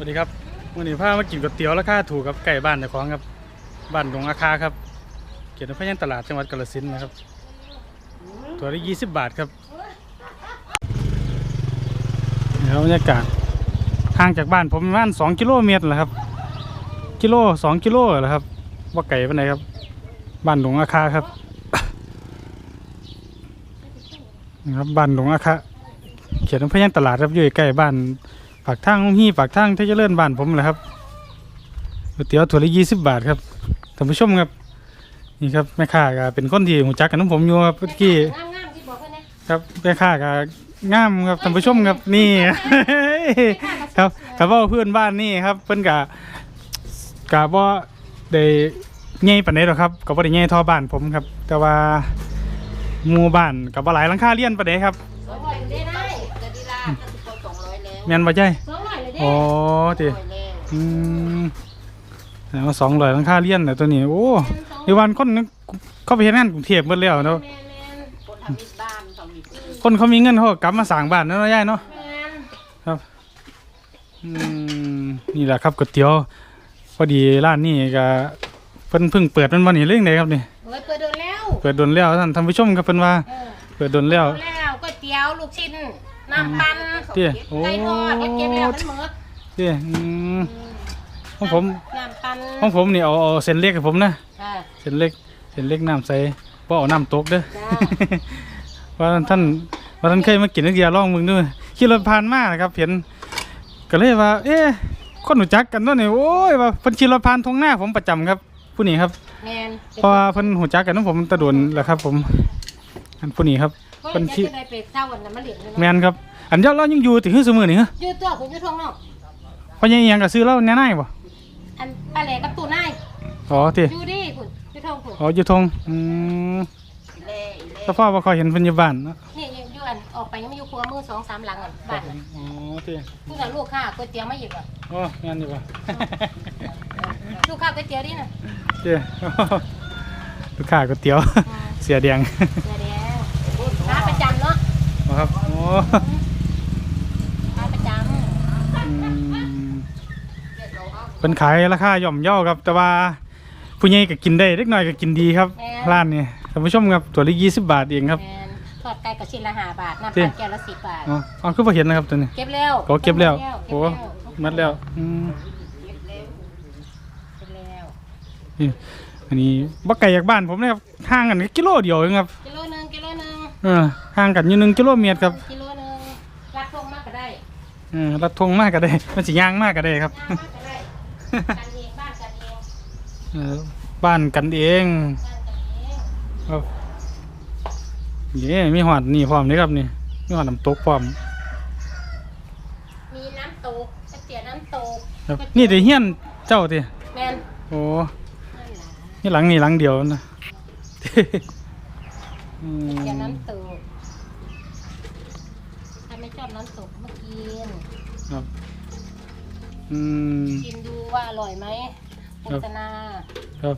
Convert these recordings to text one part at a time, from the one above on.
วัสดีครับวันนี้พามากินก๋วยเตี๋ยวราคาถูกครับไก่บ้านเจ้าของครับบ้านหลวงอาคาครับเกียรติพยัญตลาดจังหวัดกาฬสินธุ์นะครับ ตัวละยี่สิบบาทครับนี่ครับบรรยากาศห่างจากบ้านผมประมาณสองกิโลเมตรแหละครับ กิโลสองกิโลแหละครับว่าไก่เปานไหนครับ บ้านหลวงอาคาครับนี่ครับบ้านหลวงอาคาเขียนพยัญตลาดครับอยู่ใกล้บ้าน ปากทางฮี่ปากทางที่จะเลื่อนบ้านผมแหละครับก๋วยเตี๋ยวถั่วละยี่สิบบาทครับท่านผู้ชมครับนี่ครับแม่ค้าก็เป็นคนที่หูจักกันน้องผมอยู่ครับเมื่อกี้ครับแม่ค้าก็งามครับท่านผู้ชมครับนี่ครับกับว่าเพื่อนบ้านนี่ครับเพิ่อนกะกะว่าได้ใหญ่ปานใดหรอกครับก็บ่าได้ใหญ่ท่อบ้านผมครับ แต่ว่าหมู่บ้านก็บ่าหลายหลังคาเรียนปานใดครับ แล้วแม่นบ่ใช่สองร้อยเลยได้อ๋อติร้อยแล้วอืมแล้วสองร้อยหลังคาเรียนแต่ตัวนี้ โอ้ในวันคนนึงเขาไปเฮ็ดงานกรุงเทพหมดแล้วเนาะ แมนแมนคนทำมิตรบ้านทำมิตรบ้านคนเขามีเงินเขาก็กลับมาสร้างบ้านเนาะยายเนาะ แมนอืมนี่แหละครับก๋วยเตี๋ยวพอดีร้านนี้ก็เพิ่นเพิ่งเปิดมันวันนี้เรื่องใดครับนี่เฮ้ยเปิดโดนแล้ว เปิดดนแล้วท่านท่านผู้ชมครับเพิ่นว่า เออเปิดดนแล้วเอาแล้วก๋วยเตี๋ยวลูกชิ้น น้ำปั่นเตี้ยโอ้ไก่ทอดเอ็ดเก็บแล้วมันเหมือเตี้ยอืมของผมน้ำปั่นของผมนี่เอาเอาเส้นเล็กให้ผมนะอ่าเส้นเล็กเส้นเล็กน้ำใสบ่เอาน้ำตกเด้อจ้าว่าท่านว่าท่านเคยมากินนักเดียลองมึงด้วยขี่รถผ่านมานะครับเห็นก็เลยว่า เอ๊ะคนรู้จักกันเนาะนี่โอ้ยว่าเพิ่นขี่รถผ่านทงหน้าผมประจำครับ ผู้นี้ครับแมนเพราะว่าเพิ่นหูจักกันเนาะผมตะโดนแหละครับ ผมอันผู้นี้ครับ เฮ้ยเพิ่นจะที่ได้ไปเศร้าวันนั้นมาเหรียญเลยแมเนาะนครับ อันเดียวเรายังอยู่ถึงฮื้อซุมื้อนี่ฮะยืดตัวผมยืดทองเนาะเพราะยังอิหยังก็ซื้อเราแน่ๆบ่อันปลาแหลกกับตู้นายอ๋อติอยู่ดิคุณยืดทองคุณอ๋ออยู่ทงอืมอีเล่อีเล่แต่พ่อบ่ค่อยเห็นเพิ่นอยู่บ้านเนาะนี่อยู่อยู่อันออกไปยังไม่อยู่ครัวมือสองสามหลังอะบ้านน่ะอ๋อติลูกกับลูกค้าก๋วยเตี๋ยวมาหยิบอะอ๋อแม่นอยู่บ่ลูกค้าก๋วยเตี๋ยวดิน่ะเจ้ลูกค้าก๋วยเตี๋ยว เสียแดง เดี๋ยวเดี๋ยว ค้าประจำเนาะอ๋อครับโอ้ค้าประจอืมเป็นขายราคาย่อมเย่าครับ แต่ว่าผู้ใหญ่ก็กินได้เล็กน้อยก็กินดีครับร้านนี้ท่านผู้ชมครับตัวละยี่สิบบาทเองครับำแมนทอดไก่กับชิ้นละห้าบาทน้ำจริปั่งนแก้วละสิบบาท อ๋ออ๋อคือพอเห็นนะครับตัวนี้เก็บแล้วก็เก็บแล้วเก็โอ้บแล้วมัดแล้วอืมเก็บแล้ว นี่อันนี้บักไก่จากบ้านผมนะครับห่างกันแค่กิโลเดียวเองครับกิ เออห่างกันอยู่หนึ่งกิโลเมตรครับกิโลหนึ่งรักทงมากก็ได้เออรัดทงมากก็ได้ มันสิย่างมากก็ได้ครับ ย่างมากก็ได้กันเองบ้านกันเองเออบ้านกันเองบ้านกันเองครับนี่มีหอดนี่พร้อมนี่ครับนี่มีหอดน้ำตกพร้อมมีน้ำตกก๋วยเตี๋ยวน้ำตกครับนี่แต่เฮียนเจ้าติแมนโอ้นั่นล่ะ นี่หลังนี่หลังเดียวนะ อืก๋วยเตี๋ยวมน้ำตกถ้าไม่ชอบน้ำตกมากิน ครับ อืม กินดูว่าอร่อยไหมโฆษณาครับ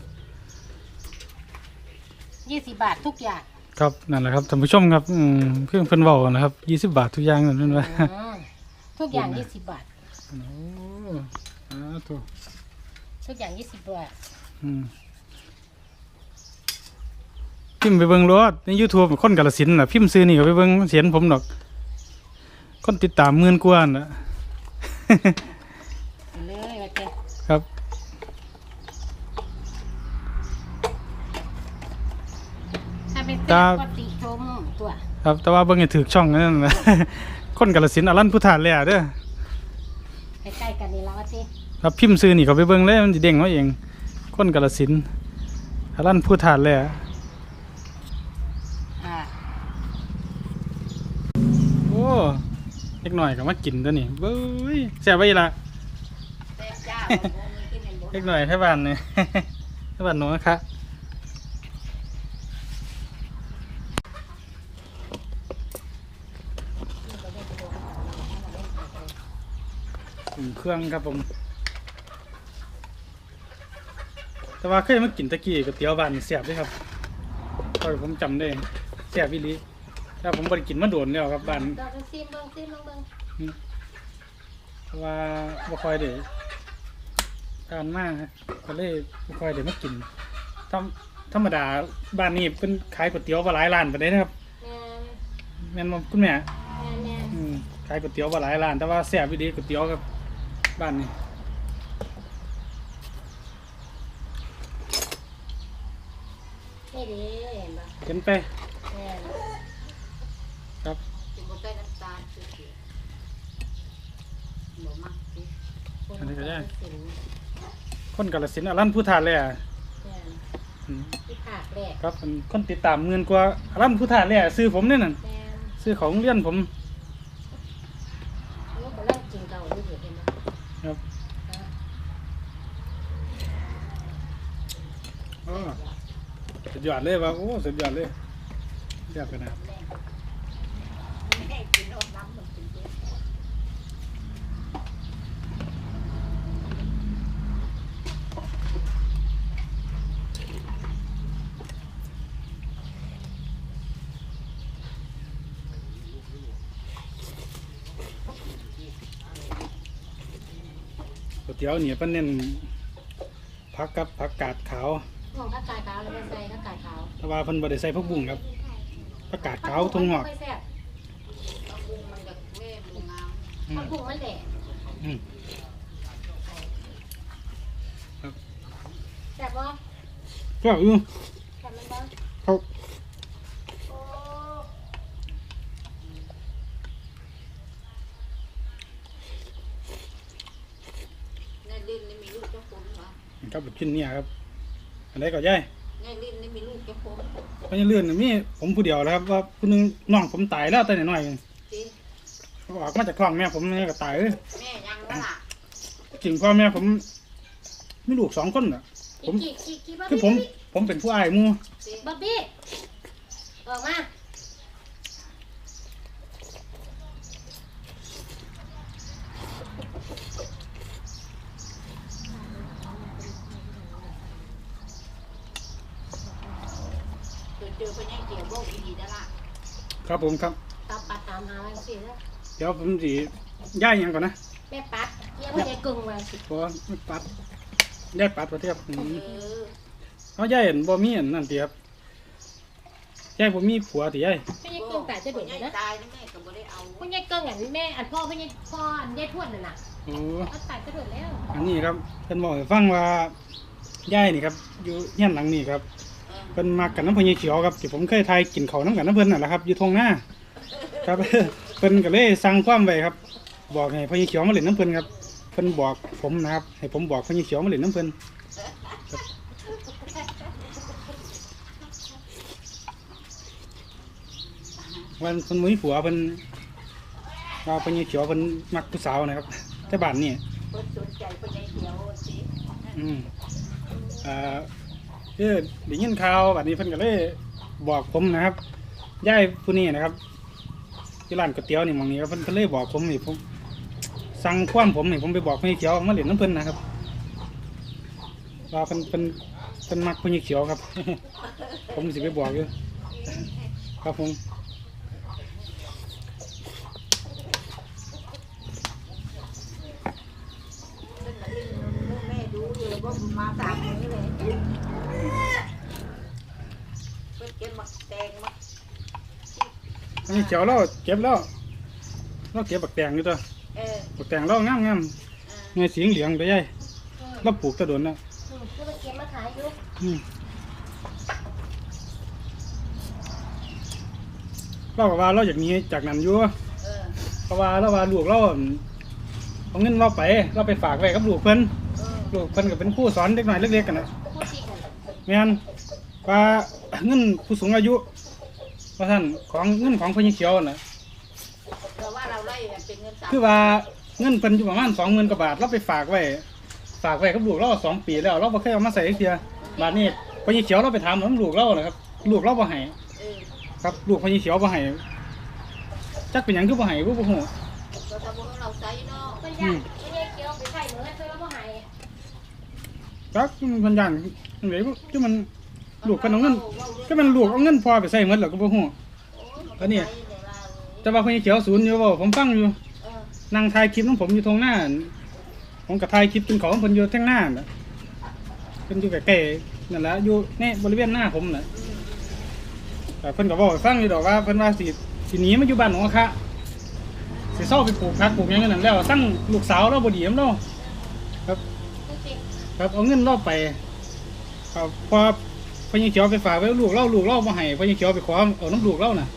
20 บาททุกอย่างครับนั่นแหละครับท่านผู้ชมครับอืมเพื่อนเพิ่นเว้ากันนะครับยี่สิบบาททุกอย่างนั่นแม่นว่าอืมทุกอย่าง 20 บาท โอ้อ่าตัวทุกอย่าง 20 บาท อืม พิมพ์ไปเบิ่งรถใน YouTube คนกาฬสินธุ์น่ะพิมพ์ซื้อนี่ก็ไปเบิ่งเสียนผมดอก คนติดตามหมื่นกว่าน่ะไปเลยโอเคครับถ้าเป็นครัแซ่บบก็ติชมตัวครับแต่ว่าเบิ่งให้ถูกช่องนั่นนะ คนกาฬสินธุ์อรันพุทธาแลเด้อใกล้ๆกันนี่แล้วสิครับพิมพ์ซื้อนี่ก็ไปเบิ่งเลยมันสิเด้งมาเอง คนกาฬสินธุ์อรันพุทธาแลอ่า โอ้ เล็กหน่อยก็มากินตัวนี้เบ้ยแซ่บไว้ละแซ่บจ้าบ่บ่มีกินเป็นบ่เล็กหน่อยให้บ้านเนี่ยให้บ้านหนูนะคะอืมเครื่องครับผมแต่ว่าเคยมากินตะกี้ก๋วยเตี๋ยวบ้านนี่แซ่บเด้วยครับเพราะผมจำได้แซ่บวิลี แต่ผมบ่ได้กินมาโดนแล้วครับบ้านเราจะซิมเบิ้งซิมลองเบิ้งเพราะว่าบ่ค่อยได้การมากก็เลยบ่ค่อยได้มากินธรรมธรรมดาบ้านนี้เป็นขายก๋วยเตี๋ยวมาหลายร้านไปได้นะครับแม่นแม่นบ่คุณแม่แม่นแม่นอืมขายก๋วยเตี๋ยวมาหลายร้านแต่ว่าแซ่บอีดีก๋วยเตี๋ยวกับบ้านนี้นี่เด้เห็นปะเห็นไปแม่น ครับ กินบ่ใส่น้ำตาลคือสิ บ่มักสิอันนี้ก็ได้สินคนกาฬสินธุ์อรันผู้ทานเลยอะแม่นอืมที่ภาคแรกครับเป็นคนติดตามเงินกว่าอรันผู้ทานเลยอะซื้อผมเนี่ยนั่นแม่นซื้อของโรงเรียนผมลูกก็เล่ากินเก่าดูเห็นปะครับโอ้สุดยอดเลยว่าโอ้สุดยอดเลยเรียบกันนะครับ ไม่ให้กินรสน้ำมันกินเยอะ ก๋วย เตี๋ยวเนี่ยเป็นเน้นผักกับผักกาดขาวห้องผักกาดขาวแล้วก็ใส่ผักกาดขาวแต่ว่าเพิ่นบ่ได้ใส่ผักบุ้งครับผักกาดขาวทุ่งหอกไม่แซ่บเอาปรุงมันจะแม่มันงามอืผัมกบุ้งมันแหละอืมแซ่บปะก็อือ แซ่บมันปะ เขา โอ้ ในลิ้นนี่มีลูกเจ้าคนเหรอ ครับแบบ ชิ้นเนี้ครับ อันไหนก็ย่ายในลิ้นนี่มีลูกเจ้าคนเพราะยังเลื่อนมีผมผู้เดียวแล้วครับว่าผู้หนึงน้องผมตายแล้วแต่น้อยๆเองสิออกมาจากท้องแม่ผมนี่ก็ตายเลยแม่ยังว่าล่ะจริงพ่อแม่ผมมีลูกสองคนน่ะ ผม กี่กี่กี่บ๊อบคือบี้ผมผมเป็นผู้อายหมูสิบ๊อบบี้ออกมา เจอเจอคนยังเกี่ยวโบกอีดีได้ละครับผมครับ ตามปัดตามหาวันสิแล้วเดี๋ยวผมสิย่ายหยังก่อนนะแม่ปัดเยี่ยมไม่ได้กึ่งวันสิเพราะว่าไม่ปัดย่ายปัดประเทศอืมเออเขาย่ายเห็นบ่มีอันนั่นติครับย่ายบ่มีผัวติย่ายไม่ใช่กึ่งแต่จะโดดคนนะยังตายนี่แม่ก็บ่ได้เอาคุณยายเกิ้งอันแม่อันพ่อไม่ใช่พ่ออันยายทวดน่ะน่ะโอ้เขาตัดกระโดดแล้วอันนี้ครับเพิ่นบอกให้ฟังว่าย่ายนี่ครับ อยู่เฮียนหลังนี้ครับ เออเพิ่นมักกันน้ำพญเขียวครับที่ผมเคยทายกินข้าวน้ำกันน้ำเพิ่นน่ะแหละครับอยู่ทงหน้าครับ เพิ่นก็เลยสั่งความไว้ครับ บอกให้พญเขียวมาเล่นน้ำเพิ่นครับเพิ่นบอกผมนะครับ ให้ผมบอกพญเขียวมาเล่นน้ำเพิ่นวันเพิ่นมุ้ยผัวเพิ่นว่าพญเขียวเพิ่นมักผู้สาวนะครับแต่บ้านนี่เพิ่นสนใจคนยังเกี่ยวสิอืมอ่า คือได้ยินข่าวแบบนี้เพิ่นก็เลยบอกผมนะครับย่ายผู้นี้นะครับที่ร้านก๋วยเตี๋ยวนี่มองนี้ครับเพิ่นก็เลยบอกผมนี่ผมสั่งความผมนี่ผมไปบอกพี่เขียวมาเล่นน้ำเพิ่นนะครับว่าเพิ่นเพิ่นเพิ่นมักพี่เขียวครับ ผมสิไปบอกอยู่ครับผม เพิ่นมาลิ้นลูกแม่ดูอยู่เลยว่ามาสามมื้อเลยเพิ่นเก็บมักแตงมัก พี่ เขียวเราเก็บแล้วเราเก็บบักแตงอยู่ตัวเออบักแตงเรางามงามเออเงยสีเหลืองไปย่ายเราปลูกตะโดนแล้วอืมคือมาเก็บมาขายอยู่อืมเราก็ว่าเราอยากหนี้จากนั้นอยู่เออเพราะว่าเราว่าลูกเราอั่นเอาเงินเราไป เราไปฝากไว้กับลูกเพิ่นเออลูกเพิ่นก็เป็นครูสอนเด็กน้อยเล็กๆกันนะพูดจริงกันแม่นว่าเงินผู้สูงอายุ ว่าท่านของเงินของเพิ่นยังเขียวน่ะแต่ว่าเราไล่เป็นเงินสามคือว่าเงินเพิ่นอยู่ประมาณ20,000กว่าบาทเราไปฝากไว้ ฝากไว้กับลูกเราสองปีแล้ว เราบ่เคยเอามาใส่อีกเทื่อบาดนี้เพิ่นยังเขียวเราไปถามน้ำลูกเรานะครับลูกเราบ่ให้เออครับลูกพญเขียวบ่ให้จักเป็นหยังคือบ่ให้บ่บ่ฮู้ก็ทำให้เราใช้เนาะเพิ่นย่างไม่ใช่เกี่ยวไปใส่เหมือนเพิ่นว่าบ่ใหาย จักมันย่านจังไดบ่คือมัน ลูกเพิ่นเอาเงินก็มันลูกเอาเงินพอไปใส่หมดแล้วก็บ่ฮู้อ้ยแล้วเนี่ยมัใช้เวลาเลยแต่ว่าพญเขียวศูนย์อยู่บ่ผมฟังอยู่นั่งถ่ายคลิปของผมอยู่ตรงหน้า ผมกับถ่ายคลิปเป็นของเพิ่นอยู่ทางหน้าน่ะเพิ่นอยู่ใกล้ๆนั่นแหละอยู่ในบริเวณหน้าผมน่ะแต่เพิ่นก็บอกให้ฟังอยู่ดอกว่าเพิ่นว่าสิสิหนีมาอยู่บ้านหนองคะสิเศร้าไปปลูกผักปลูกหยังกันนั่นแล้วตั้งลูกสาวเราบ่ดีนำเราครับ ครับเอาเงินเราไปครับพอ พญเขียวไปฝากไว้ลูกเราลูกเราบ่ให้พญเขียวไปขอเอาน้ำลูกเราน่ะ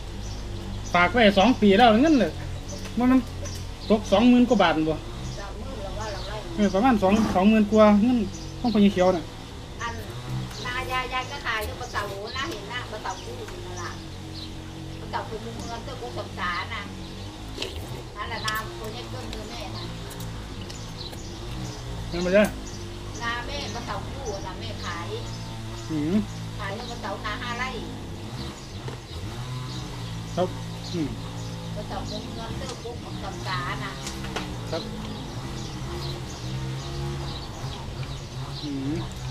ฝากไว้สองปีแล้วเงินเลยมันมันตกสองหมื่นกว่าบาทบ่เรามือเราว่าเราไล่เออประมาณสองสองหมื่นกว่าเงินของพญเขียวน่ะอันนายายยายก็ขายด้วยปลาเต่านะเห็นหน้าปลาเต่าคู่นั่นแหละปลาเต่าคู่เมืองเจ้ากุ้งสมสารนะนั่นแหละนามคนนี้ก็คือแม่นะนั่นมาเด้อนาแม่ปลาเต่าคู่นะแม่ขายอืม ขายด้วยปลาเต่านาห้าไร่ครับอืมปลาเต่าคู่เมืองเจ้ากุ้งสมสารนะครับอืม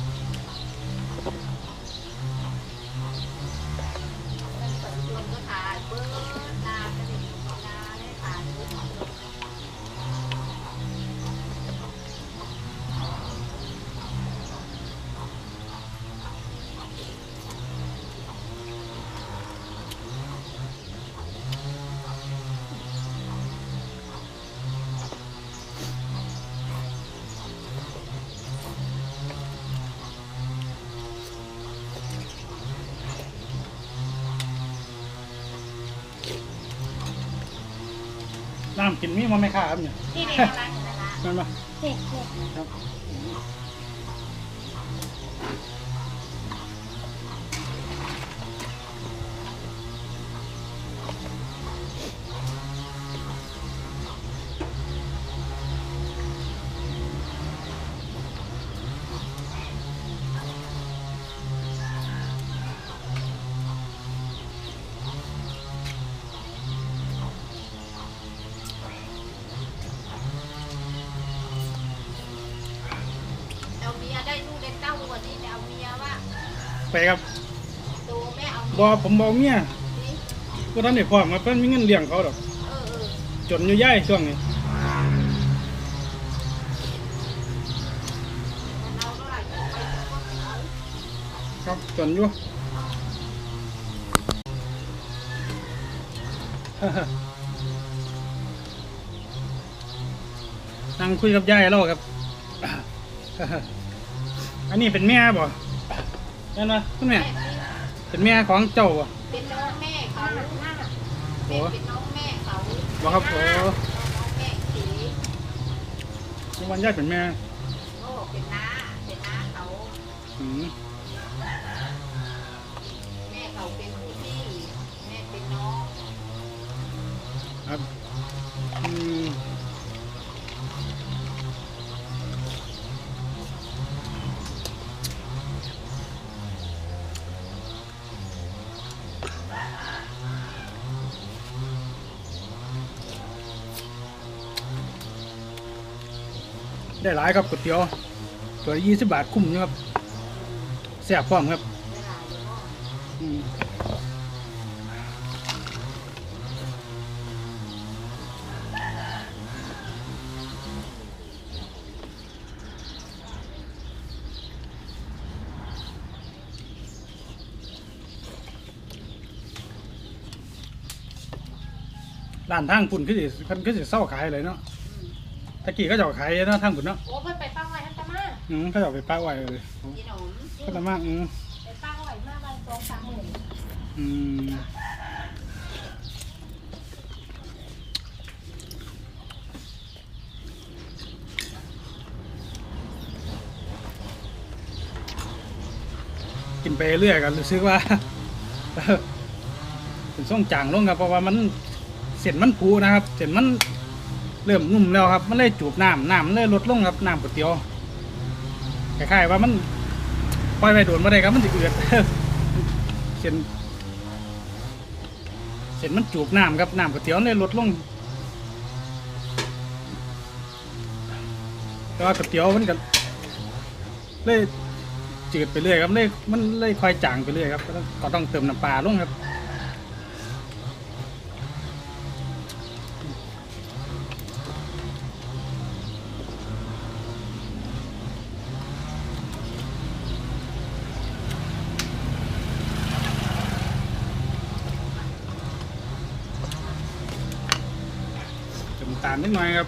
น้ำกินมีมาไหม่ค่าครับเนี่ยๆนี่นี่อะไรอยู่นั่นละนั่นมานี่นี่ครับเอาเมียได้ลูกเด็กเก้าวันนี้เอาเมียว่าไปครับตัวแม่เอาบอผมบอกเมียนี่ว่าท่านได้พร้อมมาเพิ่นมีเงินเลี้ยงเขาดอกเออเออจนอยู่ย่ายช่วงนี้เราก็ไหลไปจะก็เอาครับจนอยู่ นั่งคุยกับยายเราครับ อันนี้เป็นแม่บ่เห็นไหมคุณแม่แม่นี่เป็นแม่ของเจ้าบ่เป็นน้องแม่เขาเป็นเป็นน้องแม่เขาบ่ครับโอ้น้องแม่สีทุกวันยายเป็นแม่โอ้เป็นน้าเป็นน้าเขาอืมแม่เขาเป็นผู้พี่แม่เป็นน้องครับ ได้หลายครับก๋วยเตี๋ยวตัวยี่สิบบาทคุ้มอยู่ครับแซ่บพร้อมครับเวลาเดี๋ยวก็อืมร้านทางปุ่นคือสิเพิ่นคือสิเศร้าขายเลยเนาะ ตะกี้ก็จะเอาขายเนาะทางปุ่นเนาะโอ้เพิ่นไปป้าไว้ทันตะมาอืมเขาจะเอาไปป้าไว้เลยกินขนมก็ตามากอืมไปป้าไว้มาไว้สองสามหมื่นอืมกินไปเรื่อยกันรู้สึกว่าเป็นส่งจางลงครับเพราะว่ามันเส้นมันผูนะครับเส้นมัน เริ่มนุ่มแล้วครับ มันเลยจูบน้ำน้ำมันเลยลดลงครับน้ำก๋วยเตี๋ยวคล้ายๆว่ามันปล่อยไปโดนมาได้ครับมันจะเอือดเส้นเส้นมันจูบน้ำครับน้ำก๋วยเตี๋ยวเลยลดลงแต่ว่าก๋วยเตี๋ยวมันก็เลยจืดไปเรื่อยครับเลยมันเลยค่อยจางไปเรื่อยครับก็ต้องเติมน้ำปลาลงครับานนิดหน่อยครับ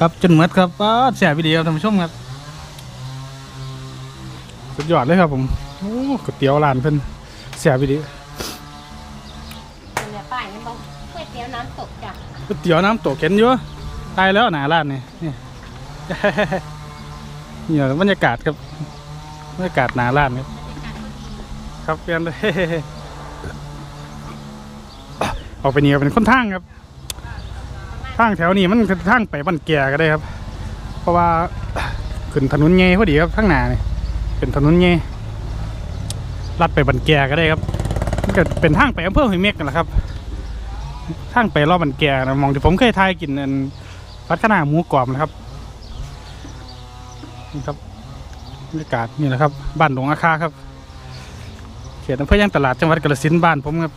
ครับจนหมดครับป้าดแสบวิดีโอท่านผู้ชมครับ สุดยอดเลยครับผมโอ้ก๋วยเตี๋ยวร้านเพิ่นแสบวิดีเป็นเนี่ยป้ายนี่บอกก๋วยเตี๋ยวน้ำตกจ้ะก๋วยเตี๋ยวน้ำตกเข็นอยู่ตายแล้วหนาร้านนี่นี่ เนี่ยบรรยากาศครับบรรยากาศหนาร้านครับครับเปลี่ยนเลยออกไปนี่ก็เป็นคนทางครับ ทางแถวนี้มันทางไปบ้านแก่ก็ได้ครับ เพราะว่าขึ้นถนนใหญ่พอดีครับข้างหน้านี่เป็นถนนใหญ่ลัดไปบันแก่ก็ได้ครับมันก็เป็นทางไปอำเภอหอยเม็กนั่นแหละครับทางไปรอบบันแก่นะมองที่ผมเคยทายกินอันพัดขนาหมูกรอบนะครับนี่ครับบรรยากาศนี่แหละครับ บ้านหลวงอาคาครับ เขตอำเภอย่างตลาดจังหวัดกาฬสินธุ์บ้านผมครับ